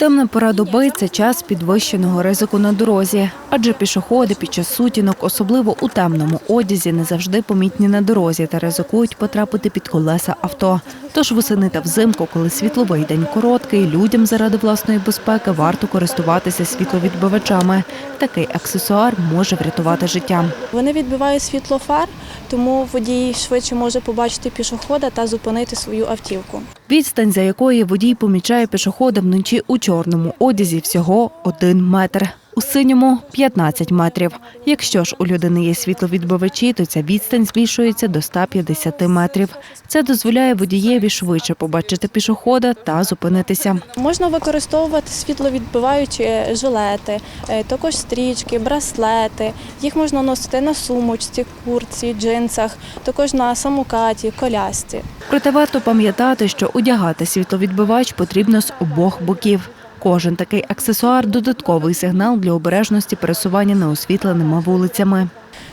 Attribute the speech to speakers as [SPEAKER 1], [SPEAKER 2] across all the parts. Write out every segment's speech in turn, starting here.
[SPEAKER 1] Темна пора доби це час підвищеного ризику на дорозі, адже пішоходи під час сутінок, особливо у темному одязі, не завжди помітні на дорозі та ризикують потрапити під колеса авто. Тож восени та взимку, коли світловий день короткий, людям заради власної безпеки варто користуватися світловідбивачами. Такий аксесуар може врятувати життя.
[SPEAKER 2] Вони відбивають світло фар, тому водій швидше може побачити пішохода та зупинити свою автівку.
[SPEAKER 1] Відстань, за якої водій помічає пішохода вночі у чорному одязі, всього один метр. У синьому 15 метрів. Якщо ж у людини є світловідбивачі, то ця відстань збільшується до 150 метрів. Це дозволяє водієві швидше побачити пішохода та зупинитися.
[SPEAKER 2] Можна використовувати світловідбиваючі жилети, е, також стрічки, браслети. Їх можна носити на сумочці, куртці, джинсах, також на самокаті, колясці.
[SPEAKER 1] Проте варто пам'ятати, що одягати світловідбивач потрібно з обох боків. Кожен такий аксесуар додатковий сигнал для обережності пересування неосвітленими вулицями.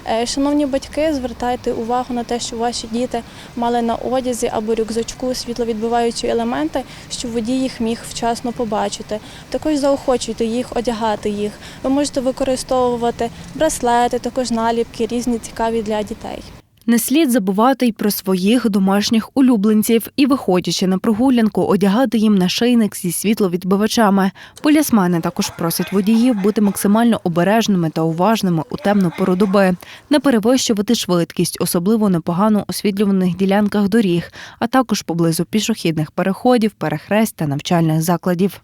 [SPEAKER 2] Е, Шановні батьки, звертайте увагу на те, що ваші діти мали на одязі або рюкзачку світловідбиваючі елементи, щоб водій їх міг вчасно побачити. Також заохочуйте їх одягати їх. Ви можете використовувати браслети, також наліпки, різні цікаві для дітей.
[SPEAKER 1] Не слід забувати й про своїх домашніх улюбленців і, виходячи на прогулянку, одягати їм нашийник зі світловідбивачами. Полісмени також просять водіїв бути максимально обережними та уважними у темну пору доби, не перевищувати швидкість, особливо на погано освітлюваних ділянках доріг, а також поблизу пішохідних переходів, перехресть та навчальних закладів.